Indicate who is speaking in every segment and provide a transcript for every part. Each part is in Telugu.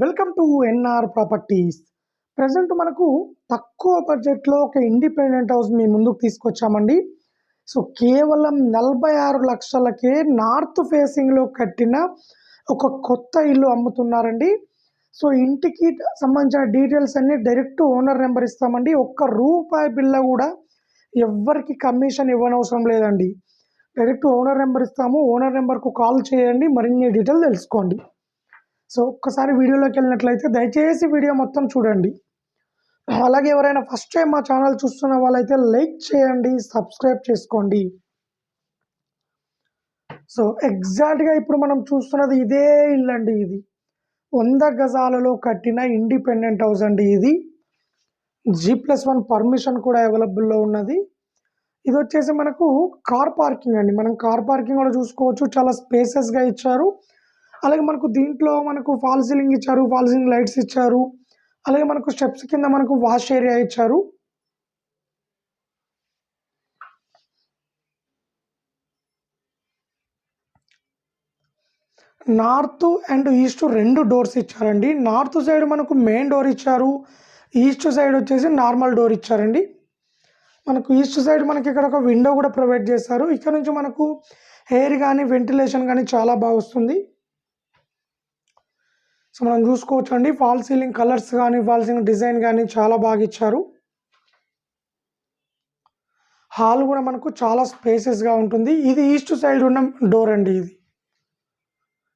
Speaker 1: Welcome to NR properties present మనకు తక్కువ బడ్జెట్లో ఒక ఇండిపెండెంట్ హౌస్ మీ ముందుకు తీసుకొచ్చామండి. సో కేవలం నలభై ఆరు లక్షలకే నార్త్ ఫేసింగ్లో కట్టిన ఒక కొత్త ఇల్లు అమ్ముతున్నారండి. సో ఇంటికి సంబంధించిన డీటెయిల్స్ అన్ని డైరెక్ట్ ఓనర్ నెంబర్ ఇస్తామండి. ఒక్క రూపాయి బిల్ల కూడా ఎవ్వరికి కమిషన్ ఇవ్వనవసరం లేదండి. డైరెక్ట్ ఓనర్ నెంబర్ ఇస్తాము. ఓనర్ నెంబర్కు కాల్ చేయండి. మరిన్ని డీటెయిల్ తెలుసుకోండి. సో ఒక్కసారి వీడియోలోకి వెళ్ళినట్లయితే దయచేసి వీడియో మొత్తం చూడండి. అలాగే ఎవరైనా ఫస్ట్ టైం మా ఛానల్ చూస్తున్న వాళ్ళైతే లైక్ చేయండి సబ్స్క్రైబ్ చేసుకోండి. సో ఎగ్జాక్ట్గా ఇప్పుడు మనం చూస్తున్నది ఇదే ఇల్లు అండి ఇది. వంద గజాలలో కట్టిన ఇండిపెండెంట్ హౌస్ అండి ఇది. జీ ప్లస్ వన్ పర్మిషన్ కూడా అవైలబుల్లో ఉన్నది. ఇది వచ్చేసి మనకు కార్ పార్కింగ్ అండి. మనం కార్ పార్కింగ్ కూడా చూసుకోవచ్చు. చాలా స్పేసెస్గా ఇచ్చారు. అలాగే మనకు దీంట్లో మనకు ఫాల్ సీలింగ్ ఇచ్చారు ఫాల్ సీలింగ్ లైట్స్ ఇచ్చారు అలాగే మనకు స్టెప్స్ కింద మనకు వాష్ ఏరియా ఇచ్చారు. నార్త్ అండ్ ఈస్ట్ రెండు డోర్స్ ఇచ్చారండి. నార్త్ సైడ్ మనకు మెయిన్ డోర్ ఇచ్చారు. ఈస్ట్ సైడ్ వచ్చేసి నార్మల్ డోర్ ఇచ్చారండి. మనకు ఈస్ట్ సైడ్ మనకి ఇక్కడ ఒక విండో కూడా ప్రొవైడ్ చేశారు. ఇక్కడ నుంచి మనకు ఎయిర్ కానీ వెంటిలేషన్ కానీ చాలా బాగా వస్తుంది. సో మనం చూసుకోవచ్చు అండి ఫాల్ సీలింగ్ కలర్స్ కానీ ఫాల్ సీలింగ్ డిజైన్ కానీ చాలా బాగా ఇచ్చారు. హాల్ కూడా మనకు చాలా స్పేసెస్గా ఉంటుంది. ఇది ఈస్ట్ సైడ్ ఉన్న డోర్ అండి ఇది.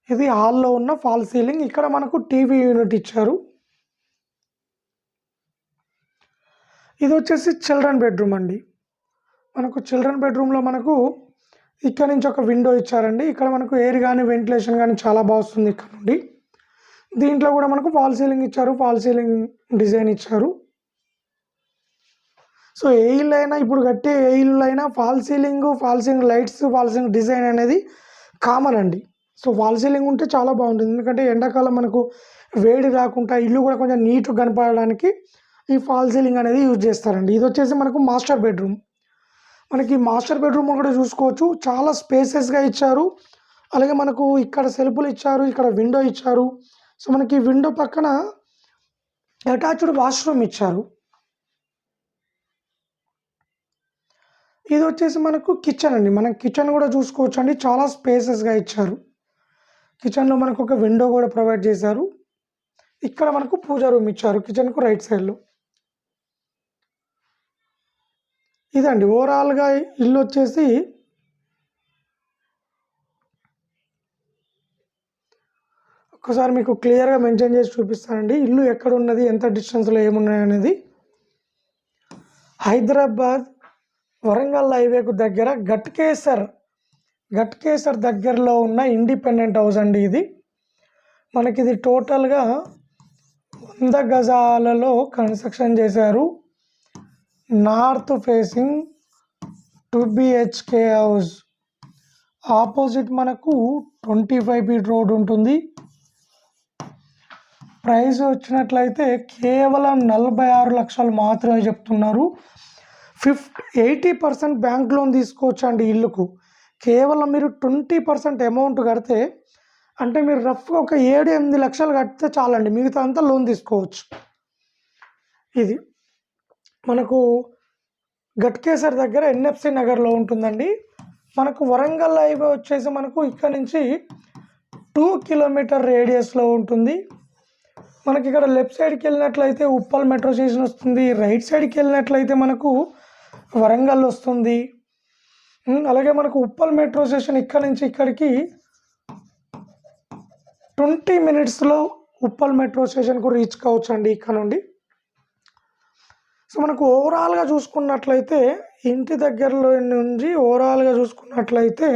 Speaker 1: ఇది హాల్లో ఉన్న ఫాల్ సీలింగ్. ఇక్కడ మనకు టీవీ యూనిట్ ఇచ్చారు. ఇది వచ్చేసి చిల్డ్రన్ బెడ్రూమ్ అండి. మనకు చిల్డ్రన్ బెడ్రూమ్లో మనకు ఇక్కడ నుంచి ఒక విండో ఇచ్చారండి. ఇక్కడ మనకు ఎయిర్ కానీ వెంటిలేషన్ కానీ చాలా బాగా వస్తుంది ఇక్కడ నుండి. దీంట్లో కూడా మనకు ఫాల్ సీలింగ్ ఇచ్చారు ఫాల్ సీలింగ్ డిజైన్ ఇచ్చారు. సో ఏ ఇల్లు అయినా ఇప్పుడు కట్టే ఏ ఇల్లు అయినా fall ceiling fall ceiling lights fall ceiling design అనేది కామన్ అండి. సో ఫాల్ సీలింగ్ ఉంటే చాలా బాగుంటుంది. ఎందుకంటే ఎండాకాలం మనకు వేడి రాకుండా ఇల్లు కూడా కొంచెం నీట్గా కనపడడానికి ఈ ఫాల్ సీలింగ్ అనేది యూజ్ చేస్తారండి. ఇది వచ్చేసి మనకు మాస్టర్ బెడ్రూమ్ మనకి మాస్టర్ బెడ్రూమ్ కూడా చూసుకోవచ్చు. చాలా స్పేసెస్గా ఇచ్చారు. అలాగే మనకు ఇక్కడ సెల్ఫ్లు ఇచ్చారు ఇక్కడ విండో ఇచ్చారు. సో మనకి విండో పక్కన అటాచ్డ్ వాష్రూమ్ ఇచ్చారు. ఇది వచ్చేసి మనకు కిచెన్ అండి. మనం కిచెన్ కూడా చూసుకోవచ్చు అండి చాలా స్పేసెస్గా ఇచ్చారు. కిచెన్లో మనకు ఒక విండో కూడా ప్రొవైడ్ చేశారు. ఇక్కడ మనకు పూజ రూమ్ ఇచ్చారు. కిచెన్కు రైట్ సైడ్లో. ఇదండి. ఓవరాల్గా ఇల్లు వచ్చేసి ఒకసారి మీకు క్లియర్గా మెన్షన్ చేసి చూపిస్తానండి. ఇల్లు ఎక్కడ ఉన్నది ఎంత డిస్టెన్స్లో ఏమున్నాయి అనేది. హైదరాబాద్ వరంగల్ హైవేకు దగ్గర గట్కేసర్ గట్కేసర్ దగ్గరలో ఉన్న ఇండిపెండెంట్ హౌస్ అండి ఇది. మనకి ఇది టోటల్గా వంద గజాలలో కన్స్ట్రక్షన్ చేశారు. North facing two BHK house. Opposite మనకు ట్వంటీ ఫైవ్ ఫీట్ రోడ్ ఉంటుంది. ప్రైస్ వచ్చినట్లయితే కేవలం నలభై ఆరు లక్షలు మాత్రమే చెప్తున్నారు. Fifth eighty percent bank loan తీసుకోవచ్చు అండి ఇల్లుకు. కేవలం మీరు ట్వంటీ పర్సెంట్ అమౌంట్ కడితే అంటే మీరు రఫ్గా ఒక ఏడు ఎనిమిది లక్షలు కడితే చాలండి. మిగతా అంతా లోన్ తీసుకోవచ్చు. ఇది మనకు గట్కేసర్ దగ్గర ఎన్ఎఫ్సి నగర్లో ఉంటుందండి. మనకు వరంగల్ హైవే వచ్చేసి మనకు ఇక్కడ నుంచి టూ కిలోమీటర్ రేడియస్లో ఉంటుంది. మనకి ఇక్కడ లెఫ్ట్ సైడ్కి వెళ్ళినట్లయితే ఉప్పల్ మెట్రో స్టేషన్ వస్తుంది. రైట్ సైడ్కి వెళ్ళినట్లయితే మనకు వరంగల్ వస్తుంది. అలాగే మనకు ఉప్పల్ మెట్రో స్టేషన్ ఇక్కడ నుంచి ఇక్కడికి ట్వంటీ మినిట్స్లో ఉప్పల్ మెట్రో స్టేషన్కు రీచ్ కావచ్చు అండి ఇక్కడ నుండి. సో మనకు ఓవరాల్గా చూసుకున్నట్లయితే ఇంటి దగ్గరలో నుంచి ఓవరాల్గా చూసుకున్నట్లయితే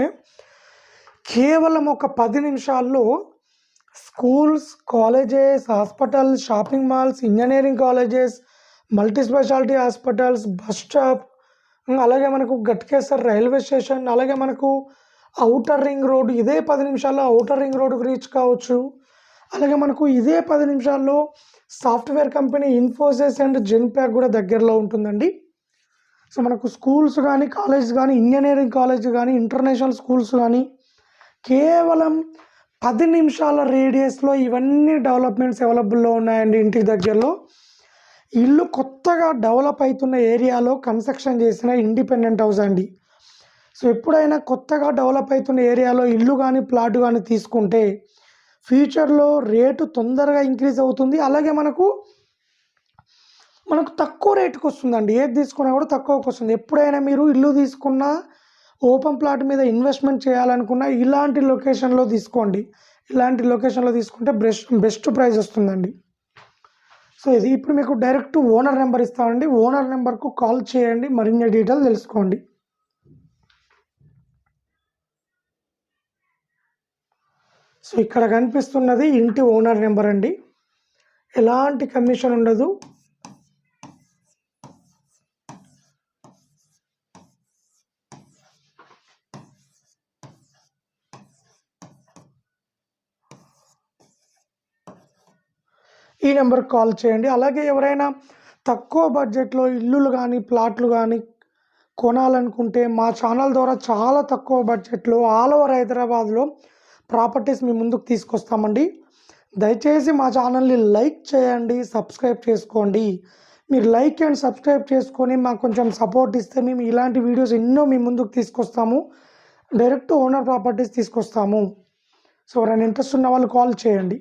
Speaker 1: కేవలం ఒక పది నిమిషాల్లో schools colleges hospitals shopping malls engineering colleges multi speciality hospitals bus stop అలాగే మనకు గట్కేసర్ రైల్వే స్టేషన్ అలాగే మనకు అవుటర్ రింగ్ రోడ్ ఇదే పది నిమిషాల్లో అవుటర్ రింగ్ రోడ్కు రీచ్ కావచ్చు. అలాగే మనకు ఇదే పది నిమిషాల్లో software company Infosys and Genpact కూడా దగ్గరలో ఉంటుందండి. సో మనకు స్కూల్స్ కానీ కాలేజ్ కానీ ఇంజనీరింగ్ కాలేజ్ కానీ ఇంటర్నేషనల్ స్కూల్స్ కానీ కేవలం పది నిమిషాల రేడియస్లో ఇవన్నీ డెవలప్మెంట్స్ అవైలబుల్లో ఉన్నాయండి ఇంటి దగ్గరలో. ఇల్లు కొత్తగా డెవలప్ అవుతున్న ఏరియాలో కన్స్ట్రక్షన్ చేసిన ఇండిపెండెంట్ హౌస్ అండి. సో ఎప్పుడైనా కొత్తగా డెవలప్ అవుతున్న ఏరియాలో ఇల్లు కానీ ప్లాట్ కానీ తీసుకుంటే ఫ్యూచర్లో రేటు తొందరగా ఇంక్రీజ్ అవుతుంది. అలాగే మనకు మనకు తక్కువ రేటుకు వస్తుందండి ఏది తీసుకున్నా కూడా తక్కువకి వస్తుంది ఎప్పుడైనా మీరు ఇల్లు తీసుకున్నా ఓపెన్ ప్లాట్ మీద ఇన్వెస్ట్మెంట్ చేయాలనుకున్నా ఇలాంటి లొకేషన్లో తీసుకోండి. ఇలాంటి లొకేషన్లో తీసుకుంటే బెస్ట్ బెస్ట్ ప్రైస్ వస్తుందండి. సో ఇది ఇప్పుడు మీకు డైరెక్ట్ ఓనర్ నెంబర్ ఇస్తామండి. ఓనర్ నెంబర్కు కాల్ చేయండి. మరిన్ని డీటెయిల్ తెలుసుకోండి. సో ఇక్కడ కనిపిస్తున్నది ఇంటి ఓనర్ నెంబర్ అండి. ఎలాంటి కమిషన్ ఉండదు. ఈ నెంబర్కి కాల్ చేయండి. అలాగే ఎవరైనా తక్కువ బడ్జెట్లో ఇల్లులు కానీ ప్లాట్లు కానీ కొనాలనుకుంటే మా ఛానల్ ద్వారా చాలా తక్కువ బడ్జెట్లో ఆల్ ఓవర్ హైదరాబాద్లో ప్రాపర్టీస్ మీ ముందుకు తీసుకొస్తామండి. దయచేసి మా ఛానల్ని లైక్ చేయండి సబ్స్క్రైబ్ చేసుకోండి. మీరు లైక్ అండ్ సబ్స్క్రైబ్ చేసుకొని మాకు కొంచెం సపోర్ట్ ఇస్తే మేము ఇలాంటి వీడియోస్ ఎన్నో మీ ముందుకు తీసుకొస్తాము. డైరెక్ట్ ఓనర్ ప్రాపర్టీస్ తీసుకొస్తాము. సో ఎవరైనా ఇంట్రెస్ట్ ఉన్న వాళ్ళు కాల్ చేయండి.